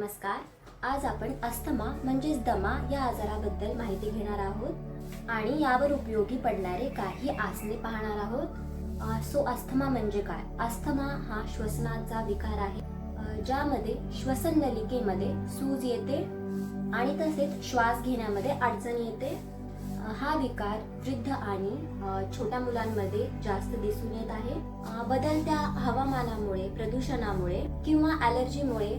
नमस्कार. आज आपण अस्थमा म्हणजेच दमा या आजाराबद्दल माहिती घेणार आहोत आणि यावर उपयोगी पडणारे काही आसने पाहणार आहोत. सो अस्थमा म्हणजे काय? अस्थमा हा श्वसनाचा विकार आहे ज्यामध्ये श्वसन नलिकेमध्ये सूज येते आणि तसेच श्वास घेण्यामध्ये अडचण येते. हा विकार वृद्ध आणि छोट्या मुलांमध्ये जास्त दिसून येत आहे. बदलत्या हवामानामुळे प्रदूषणामुळे किंवा ॲलर्जीमुळे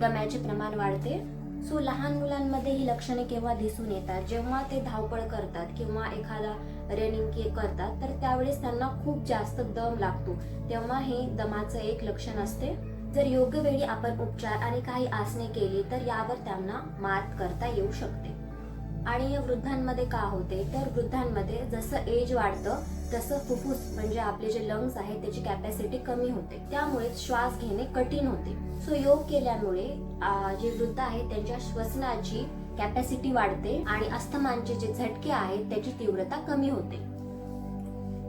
दम्याचे प्रमाण वाढते. सो लहान मुलांमध्ये ही लक्षणे केव्हा दिसून येतात? जेव्हा ते धावपळ करतात किंवा एखादा रनिंग के करतात तर त्यावेळेस त्यांना खूप जास्त दम लागतो. तेव्हा हे दमाचं एक लक्षण असते. जर योग्य वेळी आपण उपचार आणि काही आसने केली तर यावर त्यांना मात करता येऊ शकते. आणि वृद्धांमध्ये का होते? तर वृद्धांमध्ये जसं एज वाढतं तसं फुफ्फुस म्हणजे आपले जे लंग्स आहेत त्याची कॅपॅसिटी कमी होते. त्यामुळे श्वास घेणे कठीण होते. सो योग केल्यामुळे जे वृद्ध आहेत त्यांच्या श्वसनाची कॅपॅसिटी वाढते आणि अस्थमांचे जे झटके आहेत त्याची तीव्रता कमी होते.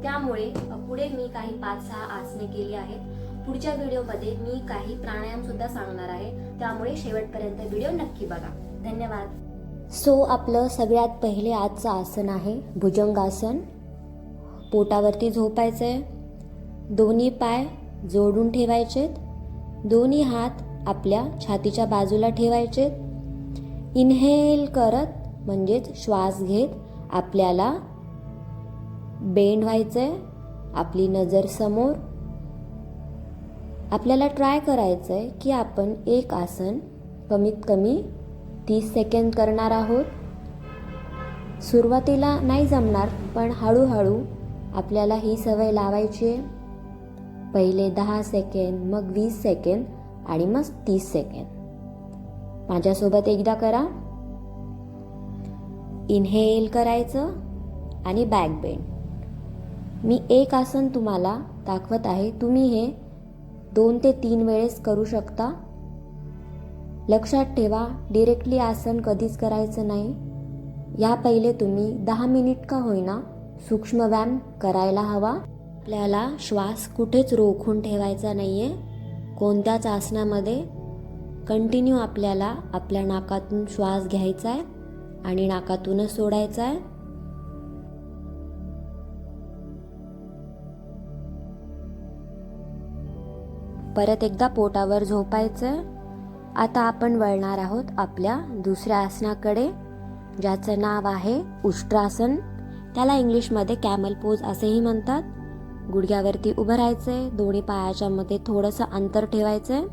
त्यामुळे पुढे मी काही पाच सहा आसने केली आहेत. पुढच्या व्हिडिओमध्ये मी काही प्राणायाम सुद्धा सांगणार आहे. त्यामुळे शेवटपर्यंत व्हिडिओ नक्की बघा. धन्यवाद. सो आपलं सगळ्यात पहिले आजचं आसन आहे भुजंगासन. पोटावरती झोपायचं आहे दोन्ही पाय जोडून ठेवायचेत. दोन्ही हात आपल्या छातीच्या बाजूला ठेवायचेत. इन्हेल करत म्हणजेच श्वास घेत आपल्याला बेंड व्हायचं आहे आपली नजर समोर. आपल्याला ट्राय करायचं आहे की आपण एक आसन कमीत कमी तीस सेकंद करणार आहोत. सुरुवातीला नाही जमणार पण हळूहळू आपल्याला ही सवय लावायची आहे. पहिले दहा सेकंद मग वीस सेकंद आणि मग तीस सेकंद. माझ्यासोबत एकदा करा. इन्हेल करायचं आणि बॅक बेंड. मी एक आसन तुम्हाला दाखवत आहे. तुम्ही हे दोन ते तीन वेळेस करू शकता. लक्षात ठेवा डिरेक्टली आसन कधीच करायचं नाही. या पहिले तुम्ही दहा मिनिट का होईना सूक्ष्म व्यायाम करायला हवा. आपल्याला श्वास कुठेच रोखून ठेवायचा नाही आहे कोणत्याच आसनामध्ये कंटिन्यू आपल्याला आपल्या नाकातून श्वास घ्यायचा आहे आणि नाकातूनच सोडायचा आहे परत एकदा पोटावर झोपायचं आता आपण वळणार आहोत आपल्या दुसऱ्या आसनाकडे ज्याचं नाव आहे उष्ट्रासन. त्याला इंग्लिशमध्ये कॅमल पोज असेही म्हणतात. गुडघ्यावरती उभं राहायचंय दोन्ही पायाच्या मध्ये थोडंसं अंतर ठेवायचंय.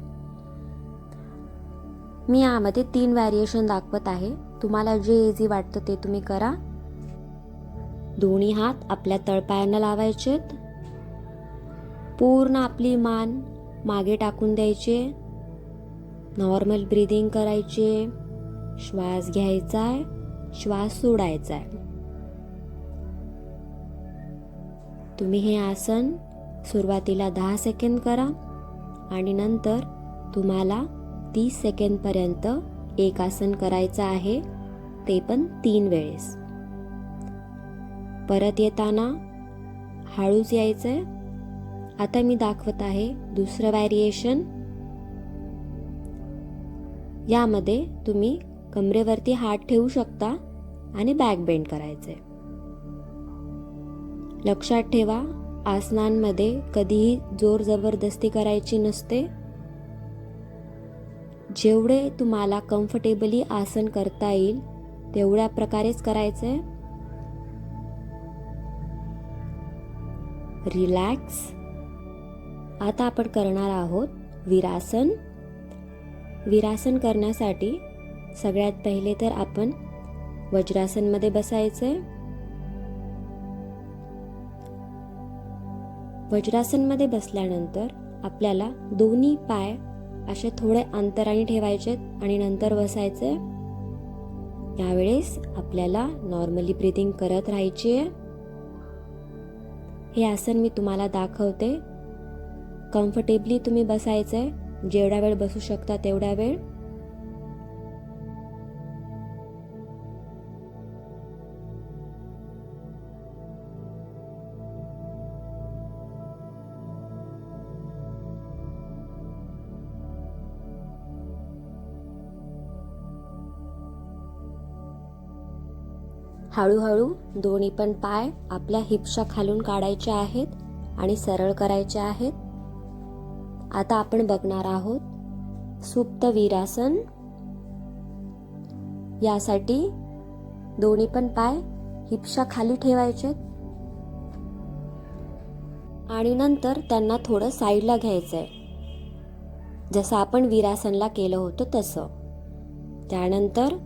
मी यामध्ये तीन व्हॅरिएशन दाखवत आहे. तुम्हाला जे इझी वाटतं ते तुम्ही करा. दोन्ही हात आपल्या तळपायांना लावायचेत. पूर्ण आपली मान मागे टाकून द्यायची. नॉर्मल ब्रिदिंग करायचे श्वास घ्यायचा आहे श्वास सोडायचा आहे तुम्ही हे आसन सुरुवातीला दहा सेकंद करा आणि नंतर तुम्हाला तीस सेकंदपर्यंत एक आसन करायचं आहे ते पण तीन वेळेस. परत येताना हळूच आहे आता मी दाखवत आहे दुसरं व्हॅरिएशन यामध्ये तुम्ही कमरेवरती हात ठेवू शकता आणि बॅक बेंड करायचे. लक्षात ठेवा आसनांमध्ये कधीही जोर जबरदस्ती करायची नसते. जेवढे तुम्हाला कम्फर्टेबली आसन करता येईल तेवढ्या प्रकारेच करायचे. रिलॅक्स आता आपण करणार आहोत विरासन. विरासन करण्यासाठी सगळ्यात पहिले तर आपण वज्रासनमध्ये बसायचं आहे वज्रासनमध्ये बसल्यानंतर आपल्याला दोन्ही पाय असे थोडे अंतराने ठेवायचे आणि नंतर बसायचे यावेळेस आपल्याला नॉर्मली ब्रिदिंग करत राहायची आहे हे आसन मी तुम्हाला दाखवते. कम्फर्टेबली तुम्ही बसायचं आहे जेवढा वेळ बसू शकता तेवढा वेळ हळूहळू दोन्ही पण पाय आपल्या हिप्सच्या खालून काढायचे आहेत आणि सरळ करायचे आहेत. आता आपण बघणार आहोत सुप्त वीरासन. यासाठी दोन्ही पण पाय हिपशा खाली ठेवायचे. आणि नंतर त्यांना थोडं साईडला घ्यायचं आहे जसं आपण वीरासनला केलं होतं तसं. त्यानंतर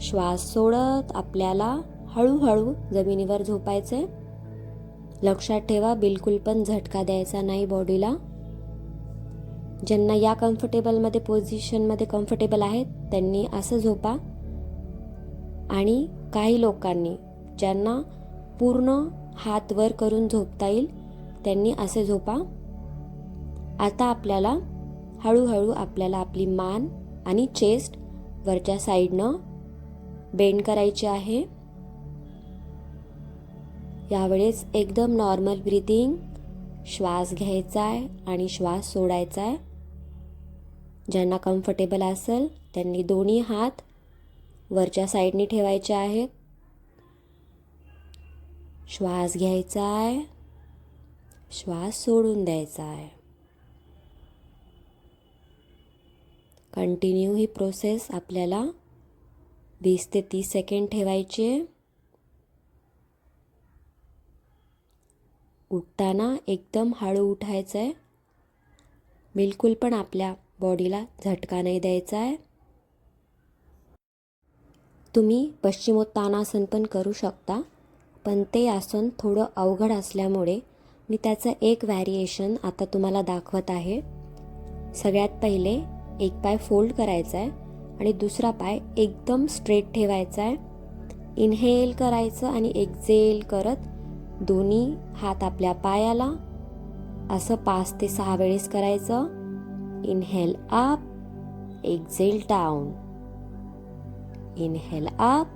श्वास सोडत आपल्याला हळूहळू जमिनीवर झोपायचंय. लक्षात ठेवा बिलकुल पण झटका द्यायचा नाही बॉडीला. ज्यांना या कम्फर्टेबलमध्ये पोझिशनमध्ये कम्फर्टेबल आहेत त्यांनी असं झोपा. आणि काही लोकांनी ज्यांना पूर्ण हात वर करून झोपता येईल त्यांनी असे झोपा. आता आपल्याला हळूहळू आपल्याला आपली मान आणि चेस्ट वरच्या साईडनं बेंड करायची आहे. यावेळेस एकदम नॉर्मल ब्रिदिंग श्वास घ्यायचा आहे आणि श्वास सोडायचा आहे. ज्यांना कम्फर्टेबल असेल त्यांनी दोन्ही हात वरच्या साईडने ठेवायचे आहेत. श्वास घ्यायचा आहे. श्वास सोडून द्यायचा आहे. कंटिन्यू ही प्रोसेस आपल्याला वीस ते तीस सेकंड ठेवायची. आहे उठताना एकदम हळू उठायचं आहे बिलकुल पण आपल्या बॉडीला झटका नाही द्यायचा आहे. तुम्ही पश्चिमोत्तानासन पण करू शकता पण ते आसन थोडं अवघड असल्यामुळे मी त्याचं एक व्हॅरिएशन आता तुम्हाला दाखवत आहे. सगळ्यात पहिले एक पाय फोल्ड करायचा आहे आणि दुसरा पाय एकदम स्ट्रेट ठेवायचा आहे. इनहेल करायचं आणि एक्झेल करत दोन्ही हात आपल्या पायाला. असं पाच ते सहा वेळेस करायचं. Inhale up, exhale down. Inhale up,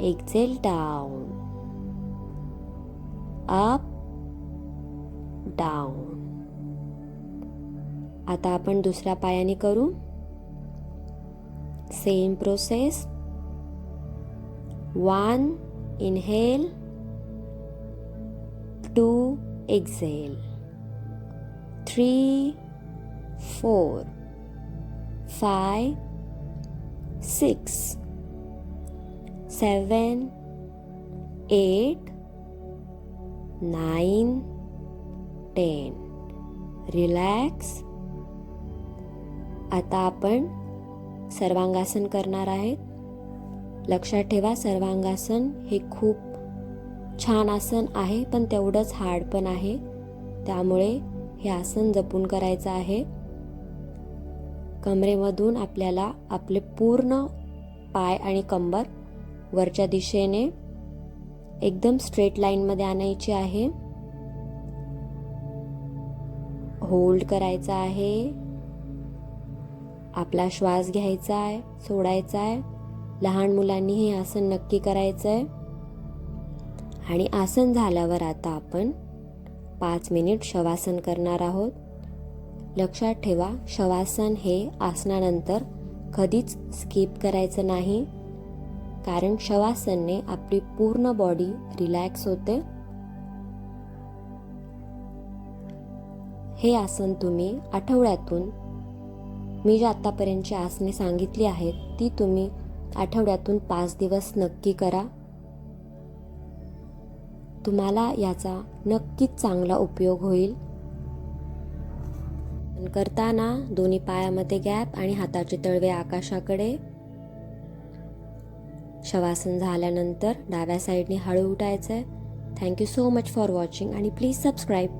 exhale down. Up down आता आपण दुसऱ्या पायाने करू. Same process one inhale two exhale three four five six seven eight nine ten relax आता आपण सर्वांगासन करणार आहेत. लक्षात ठेवा सर्वांगासन हे खूप छान आसन आहे पण तेवढंच हार्ड पण आहे. त्यामुळे हे आसन जपून करायचं आहे. कमरेमधून आपल्याला आपले पूर्ण पाय आणि कंबर वरच्या दिशेने एकदम स्ट्रेट लाईनमध्ये आणायची आहे. होल्ड करायचा आहे. आपला श्वास घ्यायचा आहे सोडायचा आहे. लहान मुलांनी हे आसन नक्की करायचं आहे आणि आसन झाल्यावर आता आपण पाच मिनिट शवासन करणार आहोत. लक्षात ठेवा शवासन हे आसनानंतर कधीच स्किप करायचं नाही. कारण शवासनने आपली पूर्ण बॉडी रिलॅक्स होते. हे आसन तुम्ही आठवड्यातून मी जी आत्तापर्यंतची आसने सांगितली आहेत ती तुम्ही आठवड्यातून पाच दिवस नक्की करा. तुम्हाला याचा नक्कीच चांगला उपयोग होईल. करताना दोन्ही पायामध्ये गॅप आणि हाताचे तळवे आकाशाकडे. शवासन झाल्यानंतर डाव्या साईडने हळू उठायचं आहे thank you so much for watching आणि प्लीज सबस्क्राईब